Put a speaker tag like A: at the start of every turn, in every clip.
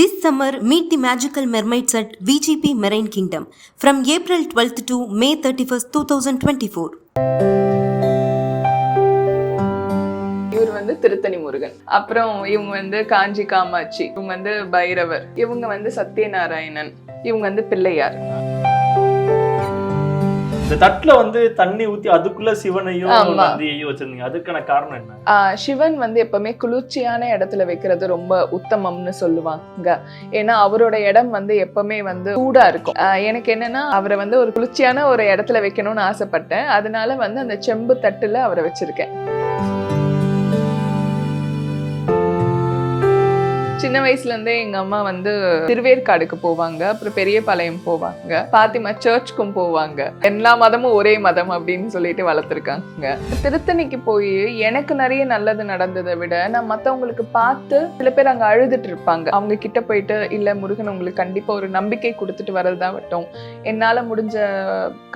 A: This summer, meet the magical mermaids at VGP Marine Kingdom from April 12th to May 31st, 2024.
B: இவர் வந்து திருத்தணி முருகன் அப்புறம் இவங்க வந்து காஞ்சி காமாட்சி இவங்க வந்து பைரவர் இவங்க வந்து சத்யநாராயணன் இவங்க வந்து பிள்ளையார்
C: இந்த தட்டுல வந்து தண்ணி ஊத்தி அதுக்குள்ள சிவனையும். நந்தியையும் வச்சிருந்தீங்க. அதுக்கான காரணம் என்ன?
B: சிவன் வந்து எப்பவுமே குளிர்ச்சியான இடத்துல வைக்கிறது ரொம்ப உத்தமம்னு சொல்லுவாங்க. ஏன்னா அவரோட இடம் வந்து எப்பவுமே வந்து சூடா இருக்கும். எனக்கு என்னன்னா அவரை வந்து ஒரு குளிர்ச்சியான ஒரு இடத்துல வைக்கணும்னு ஆசைப்பட்டேன். அதனால வந்து அந்த செம்பு தட்டுல அவரை வச்சிருக்கேன். சின்ன வயசுல இருந்தே எங்க அம்மா வந்து திருவேற்காடுக்கு போவாங்க அப்புறம் பெரியபாளையம் போவாங்க பாத்திமா சர்ச்சுக்கும் போவாங்க. எல்லா மதமும் ஒரே மதம் அப்படின்னு சொல்லிட்டு வளர்த்துருக்காங்க. திருத்தணிக்கு போய் எனக்கு நிறைய நல்லது நடந்ததை விட நான் மத்தவங்களுக்கு பார்த்து சில பேர் அங்க அழுதுட்டு இருப்பாங்க அவங்க கிட்ட போயிட்டு இல்ல முருகன் உங்களுக்கு கண்டிப்பா ஒரு நம்பிக்கை கொடுத்துட்டு வரதாகட்டும் என்னால முடிஞ்ச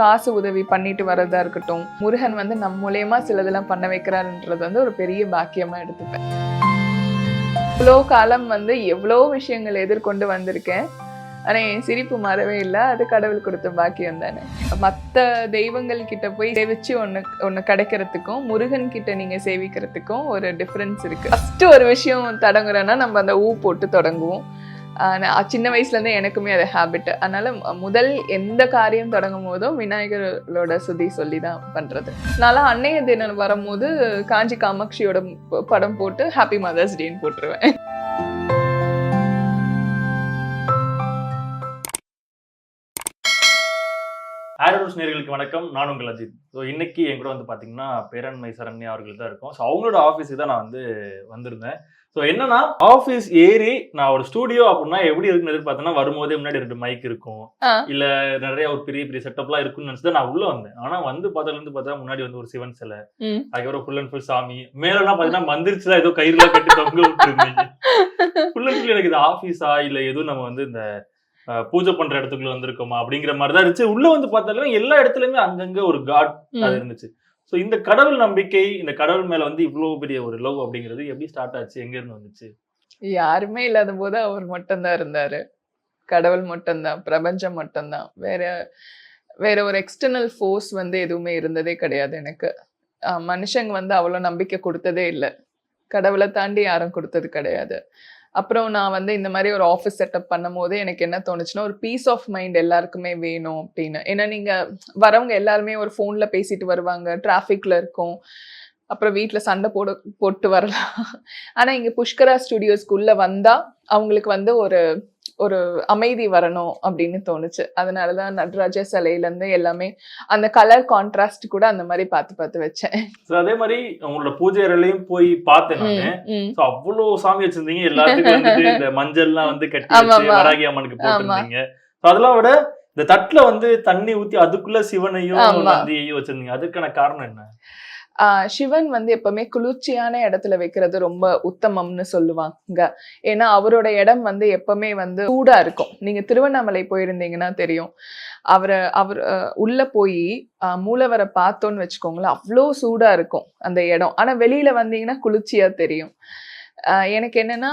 B: காசு உதவி பண்ணிட்டு வரதா இருக்கட்டும். முருகன் வந்து நம்ம மூலியமா சிலதெல்லாம் பண்ண வைக்கிறாருன்றது வந்து ஒரு பெரிய பாக்கியமா எடுத்துப்பேன். இவ்வளோ காலம் வந்து எவ்வளோ விஷயங்கள் எதிர்கொண்டு வந்திருக்கேன். ஆனால் என் சிரிப்பு மாறவே இல்லை. அது கடவுள் கொடுத்த பாக்கியம் தானே. மற்ற தெய்வங்கள் கிட்ட போய் சேவிச்சு ஒன்று ஒன்று கிடைக்கிறதுக்கும் முருகன் கிட்ட நீங்கள் சேவிக்கிறதுக்கும் ஒரு டிஃப்ரென்ஸ் இருக்குது ஃபஸ்ட்டு ஒரு விஷயம் தொடங்குறோன்னா நம்ம அந்த ஊ போட்டு தொடங்குவோம். நான் சின்ன வயசுலேருந்தே எனக்குமே அது ஹேபிட் அதனால் முதல் எந்த காரியம் தொடங்கும் போதும் விநாயகரோட சுதி சொல்லி தான் பண்ணுறது நான்லாம் அன்னைய தினம் வரும்போது காஞ்சி காமாட்சியோட படம் போட்டு ஹாப்பி மதர்ஸ் டேன்னு போட்டுருவேன்.
C: ஆரோஸ் நேர்களுக்கு வணக்கம். நான் உங்கள் அஜித். ஸோ இன்னைக்கு என் கூட வந்து பாத்தீங்கன்னா பேரன்மை சரண்யா அவர்கள் தான் இருக்கும். ஸோ அவங்களோட ஆஃபீஸுக்கு தான் நான் வந்து வந்திருந்தேன். ஸோ என்னன்னா ஆஃபீஸ் ஏறி நான் ஒரு ஸ்டூடியோ அப்படின்னா எப்படி இருக்குன்னு எதிர்பார்த்தேன்னா வரும்போதே முன்னாடி ரெண்டு மைக் இருக்கும். இல்ல நிறைய ஒரு பெரிய பெரிய செட்டப்லாம் இருக்குன்னு நினைச்சு நான் உள்ள வந்தேன். ஆனா வந்து பார்த்ததுல இருந்து பார்த்தா முன்னாடி வந்து ஒரு சிவன் சிலை. அதுக்கப்புறம் ஃபுல் அண்ட் ஃபுல் சாமி. மேலாம் பாத்தீங்கன்னா மந்திரிச்சுலாம் ஏதோ கயிறுல கட்டி தொங்க விட்டுருந்தீங்க. ஃபுல் அண்ட் ஃபுல் எனக்கு இது ஆஃபீஸா இல்ல எதுவும் நம்ம வந்து இந்த பூஜை பண்ற இடத்துக்குள்ள வந்திருக்கோமா அப்படிங்கிற மாதிரி தான் இருந்துச்சு. உள்ள வந்து பார்த்தாலும் எல்லா இடத்துலயுமே அங்கங்க ஒரு காட் அது இருந்துச்சு. ஸோ இந்த கடவுள் நம்பிக்கை இந்த கடவுள் மேல வந்து இவ்வளவு பெரிய ஒரு லவ் அப்படிங்கிறது எப்படி ஸ்டார்ட் ஆச்சு? எங்க இருந்து வந்துச்சு?
B: யாருமே இல்லாத போது அவர் மட்டும்தான் இருந்தாரு. கடவுள் மட்டும்தான் பிரபஞ்சம் மட்டும்தான். வேற வேற ஒரு எக்ஸ்டர்னல் ஃபோர்ஸ் வந்து எதுவுமே இருந்ததே கிடையாது எனக்கு. மனுஷங்க வந்து அவ்வளோ நம்பிக்கை கொடுத்ததே இல்லை. கடவுளை தாண்டி யாரும் கொடுத்தது கிடையாது. அப்புறம் நான் வந்து இந்த மாதிரி ஒரு ஆஃபீஸ் செட்டப் பண்ணும் போது எனக்கு என்ன தோணுச்சுன்னா ஒரு பீஸ் ஆஃப் மைண்ட் எல்லாருக்குமே வேணும் அப்படின்னு. ஏன்னா நீங்க வரவங்க எல்லாருமே ஒரு ஃபோன்ல பேசிட்டு வருவாங்க டிராஃபிக்ல இருக்கும். அப்புறம் வீட்டில் சண்டை போட போட்டு வரலாம். ஆனால் இங்கே புஷ்கரா ஸ்டுடியோஸ்க்குள்ளே வந்தால் அவங்களுக்கு வந்து ஒரு ஒரு அமைதி வரணும் அப்படின்னு தோணுச்சு. அதனாலதான் நடராஜ சிலையில இருந்து எல்லாமே அந்த கலர் கான்ட்ராஸ்ட் கூட அந்த மாதிரி பார்த்து பார்த்து வச்சேன்.
C: ஸோ அதே மாதிரி உங்களோட பூஜை அறையிலையும் போய் பார்த்தேன். ஸோ அவ்வளவு சாமி வச்சிருந்தீங்க. எல்லாத்துக்கும் வந்துட்டு இந்த மஞ்சள்லாம் வந்து கட்டி. வராகி அம்மனுக்கு போட்டிருந்தீங்க. ஸோ அதெல்லாம் விட இந்த தட்டுல வந்து தண்ணி ஊத்தி அதுக்குள்ள சிவனையும். நந்தியையும் வச்சிருந்தீங்க. அதுக்கான காரணம் என்ன?
B: சிவன் வந்து எப்பவுமே குளிர்ச்சியான இடத்துல வைக்கிறது ரொம்ப உத்தமம்னு சொல்லுவாங்க. ஏன்னா அவரோட இடம் வந்து எப்பவுமே வந்து சூடா இருக்கும். நீங்க திருவண்ணாமலை போயிருந்தீங்கன்னா தெரியும். அவரை அவர் உள்ள போய் மூலவரை பார்த்தோன்னு வச்சுக்கோங்களேன் அவ்வளோ சூடா இருக்கும் அந்த இடம். ஆனா வெளியில வந்தீங்கன்னா குளிர்ச்சியா தெரியும். எனக்கு என்னன்னா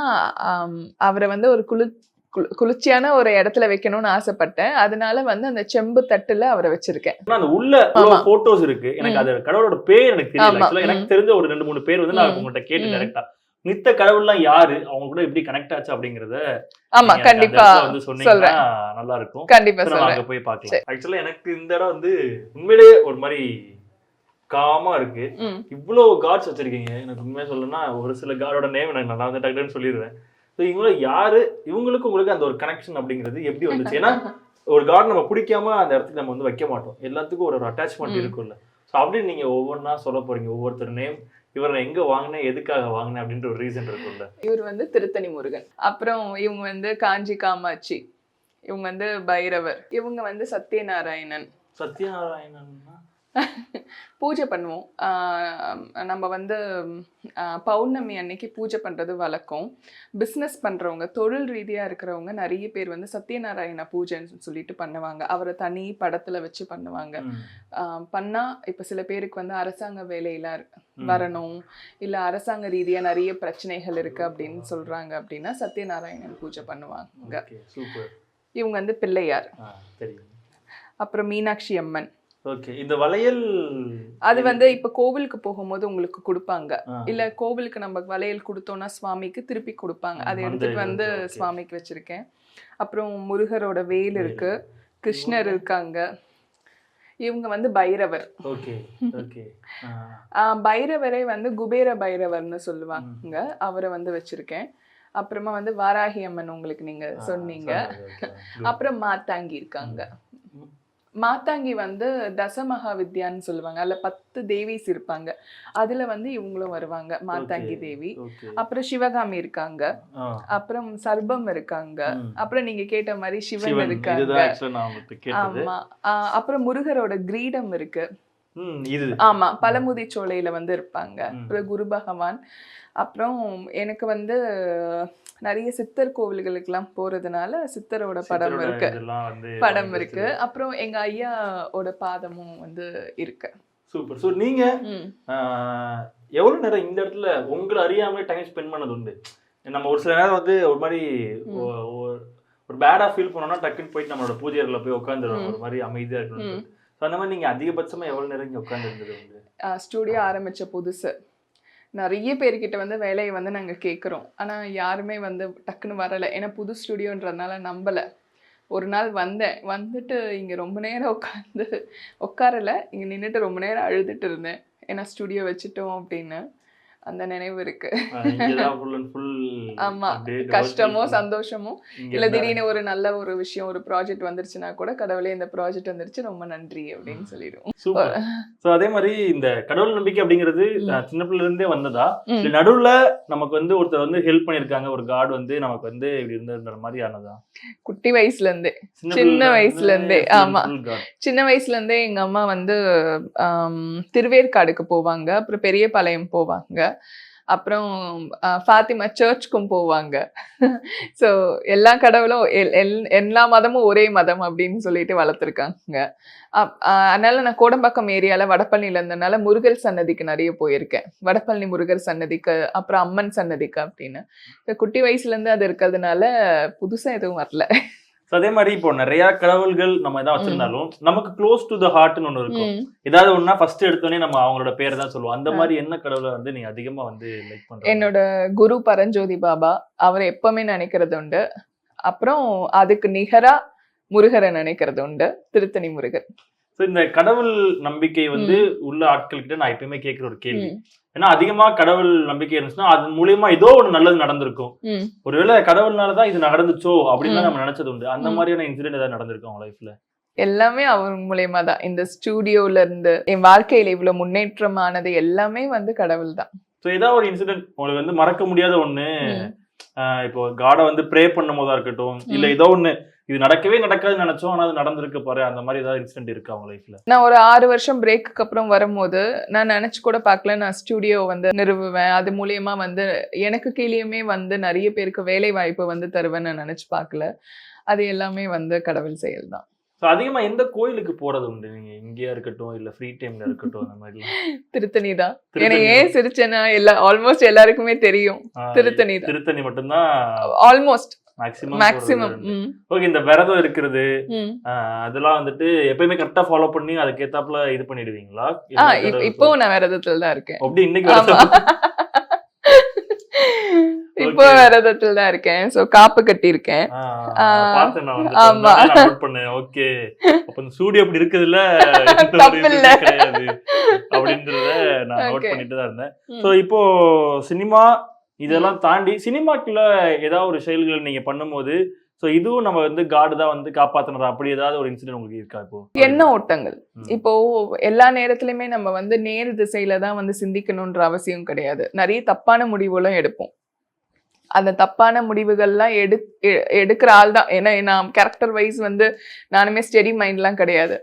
B: அவரை வந்து ஒரு குளிர் குளிர்ச்சியான ஒரு இடத்துல வைக்கணும்னு ஆசைப்பட்டேன். அதனால வந்து அந்த செம்பு தட்டுல அவரை வச்சிருக்கேன்.
C: அந்த உள்ள. போட்டோஸ் இருக்கு. எனக்கு. அது கடவுளோட பேர் எனக்கு தெரியல. எனக்கு. தெரிஞ்ச ஒரு ரெண்டு மூணு பேர் வந்து நான். உங்கள்கிட்ட கேட்டு. டைரக்டா நித்த கடவுள்லாம் யாரு? அவங்க கூட எப்படி கனெக்ட் ஆச்சு அப்படிங்கறத
B: ஆமா கண்டிப்பா
C: வந்து சொன்னீங்கன்னா நல்லா இருக்கும்
B: கண்டிப்பா
C: அங்க போய் பார்க்கலாம். ஆக்சுவலா எனக்கு இந்த இடம் வந்து உண்மையிலே ஒரு மாதிரி காமா இருக்கு. இவ்வளவு காட்ஸ் வச்சிருக்கீங்க. எனக்கு உண்மையா சொல்லணும்னா ஒரு சில காடோட நேம் எனக்கு நான் வந்து டக்குன்னு சொல்லிடுவேன் ஸோ இவங்கள யாரு? இவங்களுக்கு உங்களுக்கு அந்த ஒரு கனெக்ஷன் அப்படிங்கிறது எப்படி வந்துச்சு? ஏன்னா ஒரு காட் நம்ம பிடிக்காம அந்த இடத்துக்கு நம்ம வந்து வைக்க மாட்டோம். எல்லாத்துக்கும் ஒரு ஒரு அட்டாச்மெண்ட். இருக்கும்ல. ஸோ அப்படி நீங்க ஒவ்வொன்றா சொல்ல போறீங்க. ஒவ்வொருத்தர் நேம் இவரை நான் எங்க வாங்கினேன் எதுக்காக வாங்கினேன் அப்படின்ற ஒரு ரீசன் இருக்கும்ல.
B: இவர் வந்து திருத்தணி முருகன் அப்புறம் இவங்க வந்து காஞ்சி காமாட்சி. இவங்க வந்து பைரவர். இவங்க வந்து சத்யநாராயணன்.
C: சத்யநாராயணன்னா?
B: பூஜை பண்ணுவோம். நம்ம வந்து பௌர்ணமி அன்னைக்கு பூஜை பண்ணுறது வழக்கம். பிஸ்னஸ் பண்ணுறவங்க தொழில் ரீதியாக இருக்கிறவங்க நிறைய பேர் வந்து சத்யநாராயண பூஜைன்னு சொல்லிட்டு பண்ணுவாங்க. அவரை தனி படத்தில் வச்சு பண்ணுவாங்க.
C: ம்.
B: ஆஹ் பண்ணா இப்போ சில பேருக்கு வந்து அரசாங்க வேலையில. வரணும். இல்லை அரசாங்க ரீதியாக நிறைய பிரச்சனைகள் இருக்கு அப்படின்னு சொல்றாங்க அப்படின்னா சத்யநாராயணன் பூஜை பண்ணுவாங்க. இவங்க வந்து பிள்ளையார். அப்புறம் மீனாட்சி அம்மன்.
C: ஓகே இந்த வளையல்
B: அது வந்து இப்போ கோவிலுக்கு போகும்போது உங்களுக்கு கொடுப்பாங்க. இல்ல கோவிலுக்கு நம்ம வளையல் கொடுத்தோம்னா சுவாமிக்கு திருப்பி கொடுப்பாங்க. அதை எடுத்துட்டு வந்து. சுவாமிக்கு வச்சிருக்கேன். அப்புறம் முருகரோட வேல் இருக்கு. கிருஷ்ணர் இருக்காங்க. இவங்க வந்து பைரவர். பைரவரை வந்து குபேர பைரவர்னு சொல்லுவாங்க. அவரை வந்து வச்சிருக்கேன். அப்புறமா வந்து வாராகி அம்மன் உங்களுக்கு நீங்க சொன்னீங்க. அப்புறம் மாத்தாங்கி இருக்காங்க. மாத்தாங்கி வந்து தசமகா வித்யான்னு சொல்லுவாங்க. அதுல பத்து தேவிஸ் இருப்பாங்க. அதுல வந்து இவங்களும் வருவாங்க மாத்தாங்கி. தேவி. அப்புறம் சிவகாமி இருக்காங்க. அப்புறம் சர்பம் இருக்காங்க. அப்புறம் நீங்க கேட்ட மாதிரி சிவன் இருக்காங்க. ஆமா. ஆஹ் அப்புறம் முருகரோட கிரீடம் இருக்கு. ஆமா பழமுதி சோலையில வந்து இருப்பாங்க. அப்புறம் குரு பகவான். அப்புறம் எனக்கு வந்து நிறைய சித்தர் கோவில்களுக்கெல்லாம் போறதுனால சித்தரோட படம் இருக்கு. படம் இருக்கு. அப்புறம் எங்க ஐயாவோட பாதமும் வந்து இருக்கு.
C: சூப்பர். ஸோ நீங்க எவ்வளவு நேரம் இந்த இடத்துல உங்களை அறியாமலே டைம் ஸ்பெண்ட் பண்ணது உண்டு? நம்ம ஒரு சில நேரம் வந்து ஒரு மாதிரி ஒரு பேடா ஃபீல் பண்ணோம்னா டக்குன்னு போயிட்டு நம்மளோட பூஜை அறையில போய் உட்காந்துருவோம் ஒரு மாதிரி அமைதியா இருக்கணும் அந்த மாதிரி நீங்க அதிகபட்சமா எவ்வளவு நேரம் இங்க உண்டு?
B: ஸ்டூடியோ ஆரம்பிச்ச புதுசு. நிறைய பேர்கிட்ட வந்து வேலையை வந்து நாங்கள் கேட்குறோம் ஆனால் யாருமே வந்து டக்குன்னு வரலை. ஏன்னா புது ஸ்டுடியோன்றதுனால நம்பலை. ஒரு நாள் வந்தேன். வந்துட்டு இங்கே ரொம்ப நேரம் உட்காந்து உட்காரலை. இங்கே நின்றுட்டு ரொம்ப நேரம் அழுதுட்டு இருந்தேன். ஏன்னா ஸ்டுடியோ வச்சுட்டோம் அப்படின்னு. அந்த நினைவு இருக்கு. ஆமா. கஷ்டமோ சந்தோஷமோ இல்ல திடீர்னு ஒரு நல்ல ஒரு விஷயம் ஒரு ப்ராஜெக்ட் வந்துருச்சுன்னா கூட கடவுளே இந்த ப்ராஜெக்ட் வந்துருச்சு ரொம்ப நன்றி அப்படின்னு சொல்லிடுவோம்.
C: சோ அதே மாதிரி இந்த கடவுள் நம்பிக்கை அப்படிங்கிறது சின்ன பிள்ளைல இருந்தே வந்ததா? நடுவுல நமக்கு வந்து ஒருத்தர் வந்து ஹெல்ப் பண்ணிருக்காங்க ஒரு காட் வந்து நமக்கு வந்து இப்படி இருந்த மாதிரி ஆனதா?
B: குட்டி வயசுல இருந்தே. சின்ன வயசுல இருந்தே, ஆமா. சின்ன வயசுல இருந்தே எங்க அம்மா வந்து திருவேற்காடுக்கு போவாங்க அப்புறம் பெரியபாளையம் போவாங்க. அப்புறம் ஃபாத்திமா சர்ச்சுக்கும் போவாங்க. ஸோ எல்லா கடவுளும் எல்- எல்- எல்லா மதமும் ஒரே மதம் அப்படின்னு சொல்லிட்டு வளர்த்துருக்காங்க. அப்- அதனால நான் கோடம்பாக்கம் ஏரியால வடபழனில இருந்தனால முருகர் சன்னதிக்கு நிறைய போயிருக்கேன். வடபழனி முருகர் சன்னதிக்கு அப்புறம் அம்மன் சன்னதிக்கு அப்படின்னு. இப்போ குட்டி வயசுல இருந்து அது இருக்கிறதுனால புதுசா எதுவும் வரல.
C: So அதே மாதிரி இப்போ நிறைய கடவுள்கள் நம்ம எதாவது வச்சிருந்தாலும் நமக்கு க்ளோஸ் டு த ஹார்ட்னு ஒண்ணு இருக்கும். ஏதாவது ஒண்ணா ஃபர்ஸ்ட் எடுத்தோடனே நம்ம அவங்களோட பேரை தான் சொல்லுவோம். அந்த. மாதிரி என்ன கடவுளை வந்து நீங்க அதிகமா வந்து லைக் பண்றீங்க
B: என்னோட குரு பரஞ்சோதி பாபா அவரை எப்பவுமே நினைக்கிறது உண்டு. அப்புறம் அதுக்கு நிகரா முருகரை நினைக்கிறது உண்டு. திருத்தணி முருகர்.
C: So இந்த கடவுள் நம்பிக்கை வந்து உள்ள ஆட்கள் கிட்ட நான் எப்பயுமே கேட்கிற ஒரு கேள்வி. ஏன்னா அதிகமா கடவுள் நம்பிக்கை இருந்துச்சுன்னா அது மூலியமா ஏதோ ஒண்ணு நல்லது நடந்திருக்கும். ஒருவேளை கடவுள்னாலதான் இது நடந்துச்சோ அப்படின்னு. நம்ம நினைச்சது உண்டு. அந்த. மாதிரியான இன்சிடென்ட் ஏதாவது நடந்திருக்கும் உங்க லைஃப்ல
B: எல்லாமே அவர் மூலியமா தான். இந்த ஸ்டூடியோல இருந்து என் வாழ்க்கையில இவ்வளவு முன்னேற்றமானது எல்லாமே வந்து கடவுள் தான்.
C: ஸோ ஏதாவது ஒரு இன்சிடென்ட் உங்களுக்கு வந்து மறக்க முடியாத ஒண்ணு. இப்போ காடை வந்து ப்ரே பண்ணும் போதா இருக்கட்டும் இல்ல ஏதோ ஒண்ணு இது நடக்கவே நடக்காதுன்னு நினைச்சோம். ஆனா அது நடந்திருக்கு பாரு. அந்த மாதிரி ஏதாவது இன்சிடென்ட் இருக்கா உங்க லைஃப்ல
B: நான் ஒரு ஆறு வருஷம் பிரேக்குக்கு அப்புறம் வரும்போது நான் நினைச்சு கூட பார்க்கல. நான் ஸ்டூடியோ வந்து நிறுவுவேன். அது மூலியமா வந்து எனக்கு கீழேயுமே வந்து நிறைய பேருக்கு வேலை வாய்ப்பு வந்து தருவேன்னு நான் நினைச்சு பார்க்கல. அது எல்லாமே வந்து கடவுள் செயல் தான்
C: ஸோ அதிகமா எந்த கோயிலுக்கு போறது உண்டு? நீங்க இங்கேயா இருக்கட்டும் இல்ல ஃப்ரீ டைம்ல இருக்கட்டும் அந்த மாதிரி
B: திருத்தணி தான். எனக்கு ஏன் சிரிச்சேன்னா எல்லா ஆல்மோஸ்ட் எல்லாருக்குமே தெரியும். திருத்தணி
C: திருத்தணி மட்டும்தான்.
B: ஆல்மோஸ்ட்
C: மேக்சிமம்
B: மேக்சிமம்
C: ஓகே இந்த விரதம் இருக்கிறது அதெல்லாம் வந்துட்டு எப்பயுமே கரெக்டா ஃபாலோ பண்ணி அதுக்கேத்தாப்புல இது பண்ணிடுவீங்களா?
B: இப்போ நான் விரதத்துல தான் இருக்கேன்.
C: அப்படி இன்னைக்கு
B: இப்போ. விரதத்துல தான் இருக்கேன். சோ காப்பு
C: நான் வந்து
B: ஆமா.
C: ஓகே அப்ப இந்த சூடி அப்படி கிடையாது. அப்படின்றத நான் நோட். பண்ணிட்டு தான் இருந்தேன். சோ இப்போ சினிமா இதெல்லாம் தாண்டி சினிமாக்குள்ள ஏதாவது ஒரு செயல்கள் நீங்க பண்ணும்போது ஸோ இதுவும் நம்ம வந்து காடு தான் வந்து காப்பாத்துனதா? அப்படி ஏதாவது ஒரு இன்சிடென்ட் உங்களுக்கு இருக்கா இப்போ?
B: என்ன ஓட்டங்கள்? இப்போ எல்லா நேரத்திலுமே நம்ம வந்து நேர் திசையில தான் வந்து சிந்திக்கணும்ன்ற அவசியம் கிடையாது. நிறைய தப்பான முடிவுகளும் எடுப்போம். அந்த தப்பான முடிவுகள்லாம் எடு எடுக்கிற ஆள் தான். ஏன்னா நான் கேரக்டர் வைஸ் வந்து நானுமே ஸ்டெடி மைண்ட்லாம் கிடையாது.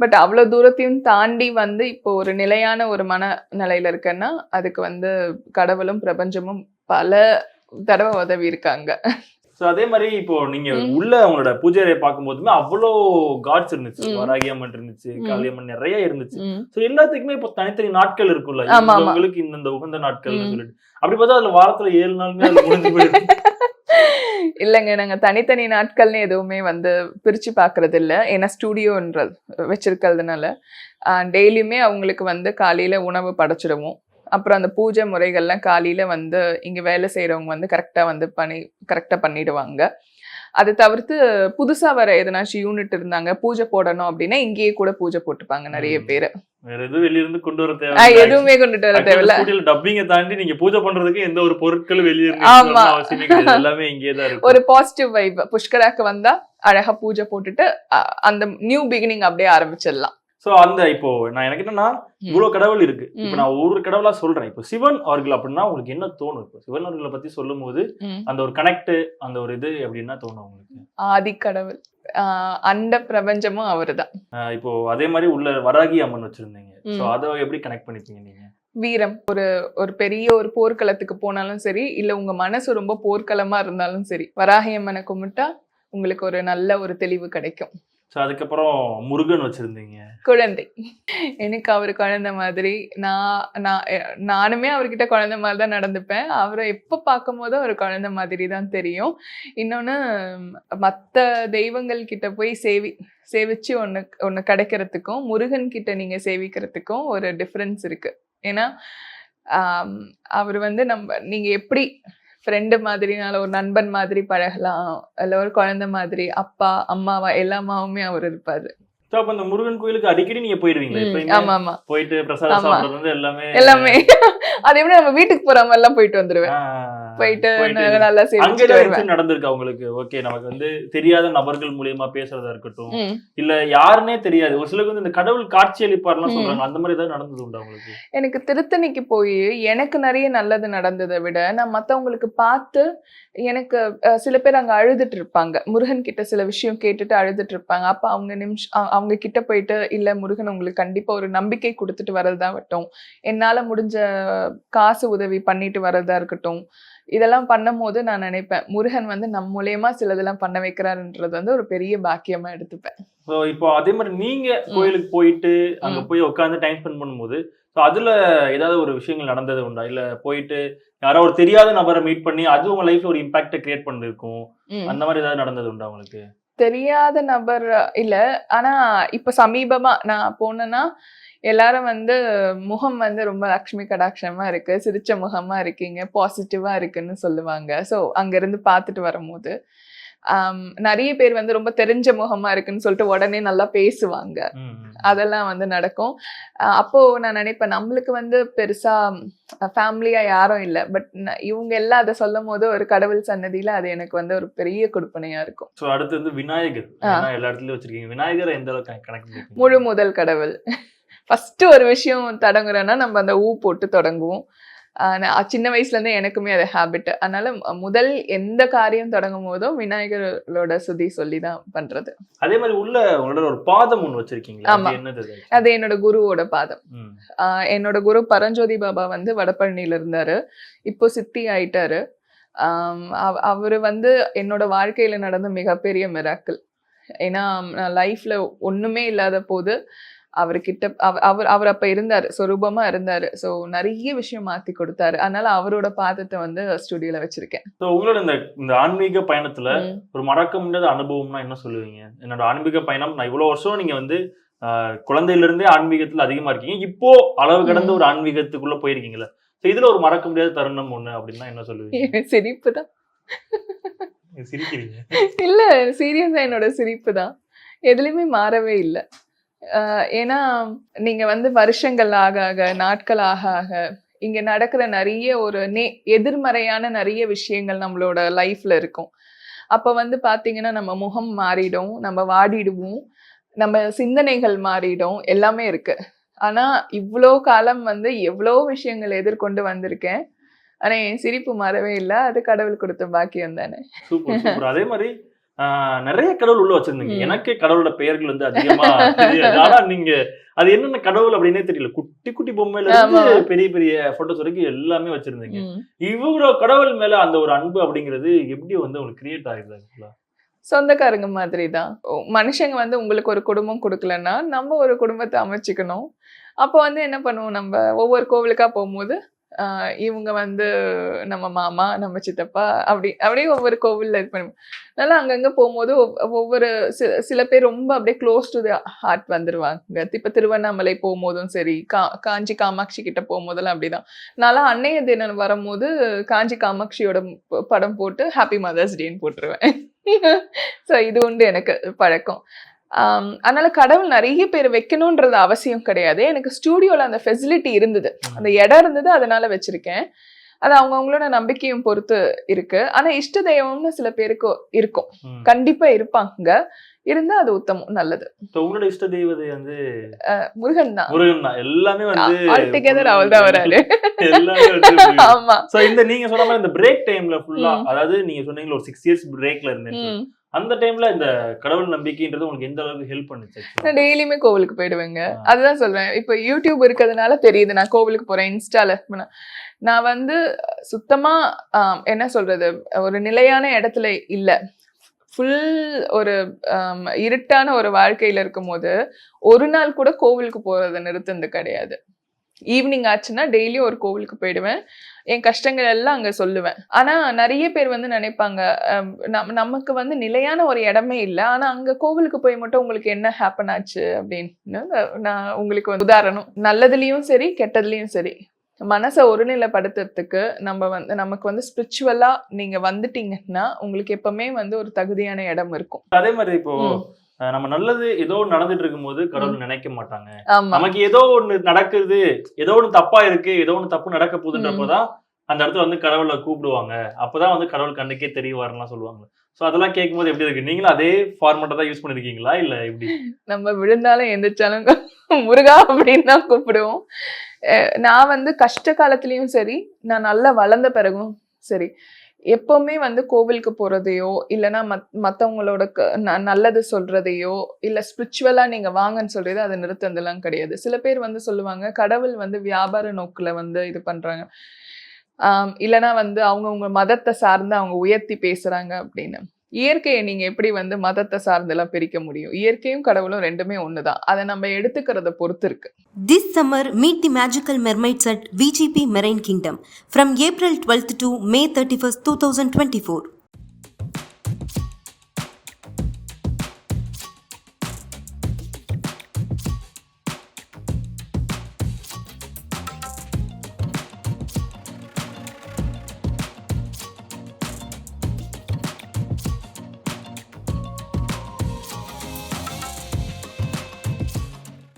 B: பட் அவ்வளோ தூரத்தையும் தாண்டி வந்து இப்போ ஒரு நிலையான ஒரு மனநிலையில இருக்கேன்னா அதுக்கு வந்து கடவுளும் பிரபஞ்சமும் பல தடவை உதவி இருக்காங்க
C: சோ அதே மாதிரி இப்போ நீங்க. உள்ள அவங்களோட பூஜை அறையை பார்க்கும்போதுமே அவ்வளோ காட்ஸ் இருந்துச்சு. வராகி அம்மன் இருந்துச்சு
B: ம்.
C: காளியம்மன் நிறைய இருந்துச்சு. சோ எல்லாத்துக்குமே இப்போ தனித்தனி நாட்கள்
B: ஆமா.
C: உங்களுக்கு இந்த உகந்த நாட்கள்னு. சொல்லிட்டு அப்படி பார்த்தா அதுல வாரத்துல ஏழு நாளுமே முடிஞ்சு போயிருக்கு
B: இல்லைங்க நாங்க தனித்தனி நாட்கள்னு எதுவுமே வந்து பிரிச்சு பாக்குறது இல்ல ஏன்னா ஸ்டூடியோன்றது வச்சிருக்கிறதுனால டெய்லியுமே அவங்களுக்கு வந்து காலையில உணவு படைச்சிடுவோம் அப்புறம் அந்த பூஜை முறைகள்லாம் காலையில வந்து இங்க வேலை செய்றவங்க வந்து கரெக்டா வந்து பண்ணி கரெக்டா பண்ணிடுவாங்க. அது தவிர்த்து புதுசா வர எதனாச்சும் யூனிட் இருந்தாங்க பூஜை போடணும் அப்படின்னா இங்கேயே கூட பூஜை போட்டுப்பாங்க நிறைய. பேர்.
C: வேற எதுவும் வெளிய இருந்து கொண்டு வர தேவை
B: எதுவுமே கொண்டுட்டு வர தேவையில்ல.
C: டப்பிங்க தாண்டி நீங்க பூஜை பண்றதுக்கு எந்த ஒரு பொருட்களும் வெளியே
B: ஆமா.
C: எல்லாமே இங்கே தான் இருக்கு
B: ஒரு பாசிட்டிவ் வைப் புஷ்கராக்கு வந்தா அழகா பூஜை போட்டுட்டு அந்த நியூ பிகினிங் அப்படியே ஆரம்பிச்சிடலாம்.
C: சோ அந்த இப்போ நான் எனக்கு என்னன்னா இவ்வளவு கடவுள் இருக்கு. இப்போ. நான் ஒவ்வொரு கடவுளா சொல்றேன். இப்போ சிவன் அவர்கள் அப்படின்னா உங்களுக்கு என்ன தோணும்? இப்போ சிவன் அவர்களை பத்தி சொல்லும் போது. அந்த ஒரு கனெக்ட் அந்த ஒரு இது அப்படின்னா தோணும் உங்களுக்கு?
B: ஆதி கடவுள் அண்ட பிரபஞ்சமும் அவர்தான்.
C: இப்போ அதே மாதிரி உள்ள வராகி அம்மன் வச்சிருந்தீங்க. சோ அதை எப்படி கனெக்ட் பண்ணிப்பீங்க நீங்க?
B: வீரம். ஒரு ஒரு பெரிய ஒரு போர்க்களத்துக்கு போனாலும் சரி இல்ல உங்க மனசு ரொம்ப போர்க்களமா இருந்தாலும் சரி வராகி அம்மனை கும்பிட்டா உங்களுக்கு ஒரு நல்ல ஒரு தெளிவு கிடைக்கும்.
C: ஸோ அதுக்கப்புறம் முருகன் வச்சிருந்தீங்க.
B: குழந்தை. எனக்கு அவர் குழந்தை மாதிரி. நான் நான் நானுமே அவர்கிட்ட குழந்தை மாதிரி தான் நடந்துப்பேன். அவரை எப்போ பார்க்கும் போது அவர் குழந்தை மாதிரி தான் தெரியும். இன்னொன்று மற்ற தெய்வங்கள் கிட்ட போய் சேவி சேவிச்சு ஒன்று ஒன்று கிடைக்கிறதுக்கும் முருகன் கிட்ட நீங்கள் சேவிக்கிறதுக்கும் ஒரு டிஃப்ரென்ஸ் இருக்கு. ஏன்னா அவர் வந்து நம்ம நீங்கள் எப்படி ஃப்ரெண்டு மாதிரினால ஒரு நண்பன் மாதிரி பழகலாம். இல்லை ஒரு குழந்தை மாதிரி அப்பா அம்மாவா எல்லா அம்மாவுமே அவர் இருப்பார்.
C: சோ அப்ப இந்த முருகன் கோயிலுக்கு அடிக்கடி நீங்க போயிடுவீங்களா? போயிட்டு பிரசாதம். சாப்பிடுறது வந்து எல்லாமே
B: எல்லாமே. அதே எப்படி நம்ம வீட்டுக்கு போற மாதிரி எல்லாம் போயிட்டு வந்துருவேன். போயிட்டு நல்லா
C: விஷயம் நடந்திருக்கு அவங்களுக்கு ஓகே நமக்கு வந்து தெரியாத நபர்கள் மூலியமா பேசுறதா இருக்கட்டும். இல்ல யாருன்னே தெரியாது. ஒரு சிலருக்கு வந்து இந்த கடவுள் காட்சி அளிப்பார்லாம். சொல்றாங்க. அந்த மாதிரி ஏதாவது நடந்தது உண்டா உங்களுக்கு?
B: எனக்கு திருத்தணிக்கு போய் எனக்கு நிறைய நல்லது நடந்ததை விட நான் மத்தவங்களுக்கு பார்த்து எனக்கு அஹ், சில பேர் அங்க அழுதுட்டு இருப்பாங்க முருகன் கிட்ட சில விஷயம் கேட்டுட்டு அழுதுட்டு இருப்பாங்க அப்ப அவங்க நிமிஷம் அவங்க கிட்ட போயிட்டு இல்ல முருகன் உங்களுக்கு கண்டிப்பா ஒரு நம்பிக்கை கொடுத்துட்டு வரதாகட்டும் என்னால முடிஞ்ச காசு உதவி பண்ணிட்டு வரதா இருக்கட்டும். இதெல்லாம் பண்ணும்போது நான் நினைப்பேன் முருகன் வந்து நம் மூலியமா சிலதெல்லாம் பண்ண வைக்கிறாருன்றது வந்து ஒரு பெரிய பாக்கியமா எடுத்துப்பேன்.
C: சோ இப்போ அதே மாதிரி நீங்க கோயிலுக்கு போயிட்டு அங்க. போய் உட்காந்து டைம் ஸ்பெண்ட் பண்ணும்போது சோ அதுல ஏதாவது ஒரு விஷயங்கள் நடந்தது உண்டா? இல்ல போயிட்டு யாரோ ஒரு தெரியாத நபரை மீட் பண்ணி அது உங்க லைஃப்ல ஒரு இம்பாக்ட கிரியேட் பண்ணிருக்கும். அந்த மாதிரி ஏதாவது நடந்தது உண்டா உங்களுக்கு?
B: தெரியாத நபர் இல்ல. ஆனா இப்ப சமீபமா நான் போனேன்னா எல்லாரும் வந்து முகம் வந்து ரொம்ப லக்ஷ்மி கடாட்சமா இருக்கு சிரிச்ச முகமா இருக்கீங்க பாசிட்டிவா இருக்குன்னு சொல்லுவாங்க. ஸோ அங்க இருந்து பார்த்துட்டு வரும்போது நிறைய பேர் வந்து ரொம்ப தெரிஞ்ச முகமா இருக்குன்னு சொல்லிட்டு உடனே நல்லா பேசுவாங்க. அதெல்லாம் வந்து நடக்கும். அப்போ நான் நினைப்பேன் நம்மளுக்கு வந்து பெருசா ஃபேமிலியா யாரும் இல்லை. பட் இவங்க எல்லாம் அதை சொல்லும் போது ஒரு கடவுள் சன்னதியில அது எனக்கு வந்து ஒரு பெரிய கொடுப்பனையா இருக்கும்.
C: அடுத்து வந்து விநாயகர். எல்லா இடத்துலயும் வச்சிருக்கீங்க. விநாயகர் எந்த அளவுக்கு
B: முழு முதல் கடவுள். ஃபர்ஸ்ட் ஒரு விஷயம் தொடங்குறோன்னா நம்ம அந்த ஊ போட்டு தொடங்குவோம். சின்ன வயசுல இருந்தே எனக்குமே அது ஹேபிட் அதனால முதல் எந்த காரியம் தொடங்கும் போதும் விநாயகரோட சுதி சொல்லி தான் பண்றது.
C: அதே மாதிரி உள்ள உங்களோட ஒரு பாதம் ஒண்ணு வச்சிருக்கீங்களா?
B: ஆமா.
C: அது?
B: என்னோட குருவோட பாதம். என்னோட குரு பரஞ்சோதி பாபா வந்து வடபழனியில இருந்தாரு. இப்போ சித்தி ஆயிட்டாரு. அவரு வந்து என்னோட வாழ்க்கையில நடந்த மிகப்பெரிய மிராக்கிள் ஏன்னா லைஃப்ல ஒண்ணுமே இல்லாத போது அவர்கிட்ட அவ- அவர் அவர் அப்ப இருந்தாரு சொரூபமா இருந்தாரு. ஸோ நிறைய விஷயம் மாத்தி கொடுத்தாரு. அதனால அவரோட பாதத்தை வந்து ஸ்டுடியோல வச்சிருக்கேன்.
C: உங்களோட இந்த இந்த ஆன்மீக பயணத்துல. ஒரு மறக்க முடியாத அனுபவம்னா என்ன சொல்லுவீங்க? என்னோட ஆன்மீக பயணம் நான் இவ்வளவு வருஷம் நீங்க வந்து குழந்தையில இருந்தே ஆன்மீகத்துல அதிகமா இருக்கீங்க. இப்போ அளவு கடந்த. ஒரு ஆன்மீகத்துக்குள்ள போயிருக்கீங்களா So, இதுல ஒரு மறக்க முடியாத தருணம் ஒண்ணு அப்படின்னா என்ன சொல்லுவீங்க?
B: சிரிப்பு தான்
C: சிரிக்கிறீங்க.
B: இல்ல சீரியஸா என்னோட சிரிப்பு தான் எதுலையுமே மாறவே இல்லை. ஏன்னா நீங்க வந்து வருஷங்கள் ஆக ஆக நாட்கள் ஆக ஆக இங்க நடக்கிற நிறைய ஒரு நே எதிர்மறையான நிறைய விஷயங்கள் நம்மளோட லைஃப்ல இருக்கும். அப்ப வந்து பாத்தீங்கன்னா நம்ம முகம் மாறிடும் நம்ம வாடிடுவோம் நம்ம சிந்தனைகள் மாறிடும் எல்லாமே இருக்கு. ஆனா இவ்வளோ காலம் வந்து எவ்வளோ விஷயங்கள் எதிர்கொண்டு வந்திருக்கேன். ஆனா என் சிரிப்பு மாறவே இல்லை அது கடவுள் கொடுத்த பாக்கியம் தானே.
C: அதே மாதிரி நிறைய கடவுள் உள்ள வச்சிருந்தீங்க. எனக்கு கடவுளோட பெயர்கள் வந்து அதிகமா தெரியாது ஆனா நீங்க அது என்னென்ன கடவுள் அப்படின்னே தெரியல குட்டி குட்டி பொம்மையில இருந்து. பெரிய பெரிய போட்டோஸ் வரைக்கும் எல்லாமே வச்சிருந்தீங்க. இவ்வளவு கடவுள் மேல அந்த ஒரு அன்பு அப்படிங்கிறது எப்படி வந்து உங்களுக்கு கிரியேட் ஆகுது?
B: சொந்தக்காரங்க மாதிரி தான் மனுஷங்க வந்து உங்களுக்கு ஒரு குடும்பம் கொடுக்கலன்னா நம்ம ஒரு குடும்பத்தை அமைச்சுக்கணும் அப்போ வந்து என்ன பண்ணுவோம் நம்ம ஒவ்வொரு கோவிலுக்கா போகும்போது இவங்க வந்து நம்ம மாமா நம்ம சித்தப்பா அப்படி அப்படியே ஒவ்வொரு கோவில்ல இது பண்ணுவோம். அதனால அங்கங்க போகும்போது ஒவ்வொரு சில சில பேர் ரொம்ப அப்படியே க்ளோஸ் டு த ஹார்ட் வந்துருவாங்க. இப்போ திருவண்ணாமலை போகும்போதும் சரி கா காஞ்சி காமாட்சி கிட்ட போகும்போதெல்லாம் அப்படிதான். நான்லாம் அன்னைய தினம் வரும்போது காஞ்சி காமாட்சியோட படம் போட்டு ஹாப்பி மதர்ஸ் டேன்னு போட்டுருவேன். ஸோ இது உண்டு எனக்கு பழக்கம். அதனால கடவுள் நிறைய பேர் வைக்கணுன்றது அவசியம் கிடையாது. எனக்கு ஸ்டூடியோல அந்த ஃபெசிலிட்டி இருந்தது. அந்த இடம் இருந்தது அதனால வச்சிருக்கேன். அது அவங்கவுங்களோட நம்பிக்கையும் பொறுத்து இருக்கு. ஆனா இஷ்ட தெய்வம்னு சில பேருக்கு இருக்கும். கண்டிப்பா இருப்பாங்க. இருந்தா அது உத்தமம் நல்லது.
C: உங்களோட இஷ்ட தெய்வதை வந்து
B: முருகன் தான்.
C: முருகன் தான். எல்லாமே வந்து
B: ஆல் டுகெதர் அவள் தான். வராரு. ஆமா.
C: So, இந்த நீங்க சொன்ன மாதிரி இந்த பிரேக் டைம்ல ஃபுல்லா. அதாவது நீங்க சொன்னீங்க ஒரு சிக்ஸ் இயர்ஸ் பிரேக்ல இருந்தேன். அந்த டைம்ல இந்த கடவுள் நம்பிக்கைன்றது உங்களுக்கு எந்த அளவுக்கு ஹெல்ப் பண்ணுச்சு?
B: நான் டெய்லியுமே கோவிலுக்கு போயிடுவேங்க. அதுதான் சொல்றேன். இப்போ யூடியூப் இருக்கிறதுனால தெரியுது நான் கோவிலுக்கு போறேன் இன்ஸ்டால நான் வந்து சுத்தமா என்ன சொல்றது ஒரு நிலையான இடத்துல இல்ல. ஃபுல் ஒரு இருட்டான ஒரு வாழ்க்கையில இருக்கும்போது ஒரு நாள் கூட கோவிலுக்கு போறதை நிறுத்துனது கிடையாது. ஈவினிங் ஆச்சுன்னா டெய்லியும் ஒரு கோவிலுக்கு போயிடுவேன். என் கஷ்டங்கள் எல்லாம் அங்க சொல்லுவேன். ஆனா நிறைய பேர் வந்து நினைப்பாங்க நம் நமக்கு வந்து நிலையான ஒரு இடமே இல்லை. ஆனா அங்க கோவிலுக்கு போய் மட்டும் உங்களுக்கு என்ன ஹேப்பன் ஆச்சு அப்படின்னு நான் உங்களுக்கு ஒரு உதாரணம். நல்லதுலயும் சரி கெட்டதுலயும் சரி. மனசை ஒருநிலைப்படுத்துறதுக்கு நம்ம வந்து நமக்கு வந்து ஸ்பிரிச்சுவலா நீங்க வந்துட்டீங்கன்னா உங்களுக்கு எப்பவுமே வந்து ஒரு தகுதியான இடம் இருக்கும்.
C: அதே மாதிரி இப்போ நம்ம நல்லது ஏதோ நடந்துட்டு இருக்கும்போது கடவுள் நினைக்க மாட்டாங்க நமக்கு ஏதோ ஒண்ணு நடக்குது ஏதோ ஒண்ணு தப்பா இருக்கு ஏதோ ஒண்ணு தப்பு நடக்க போகுதுன்றப்பதான் அந்த இடத்துல வந்து கடவுளை கூப்பிடுவாங்க. அப்பதான் வந்து கடவுள் கண்ணுக்கே தெரிய வரலாம் சொல்லுவாங்க. சோ அதெல்லாம் கேட்கும்போது எப்படி இருக்கு? நீங்களும் அதே ஃபார்மேட்டை தான் யூஸ் பண்ணிருக்கீங்களா? இல்ல எப்படி?
B: நம்ம விழுந்தாலும் எந்திரிச்சாலும் முருகா அப்படின்னு தான் கூப்பிடுவோம். நான் வந்து கஷ்ட காலத்துலயும் சரி நான் நல்லா வளர்ந்த பிறகும் சரி எப்பவுமே வந்து கோவிலுக்கு போறதையோ இல்லைன்னா மத் மற்றவங்களோட நல்லது சொல்றதையோ இல்லை ஸ்பிரிச்சுவலா நீங்க வாங்கன்னு சொல்றது அதை நிறுத்ததெல்லாம் கிடையாது. சில பேர் வந்து சொல்லுவாங்க கடவுள் வந்து வியாபார நோக்கில் வந்து இது பண்றாங்க. இல்லைன்னா வந்து அவங்கவுங்க மதத்தை சார்ந்து அவங்க உயர்த்தி பேசுறாங்க அப்படின்னு. இயற்கையை நீங்கள் எப்படி வந்து மதத்தை சார்ந்தெல்லாம் பிரிக்க முடியும்? இயற்கையும் கடவுளும் ரெண்டுமே ஒன்று தான் அதை நம்ம எடுத்துக்கிறத பொறுத்து இருக்கு.
A: This summer meet the magical mermaids at VGP marine kingdom from April twelfth to May thirty first two thousand twenty four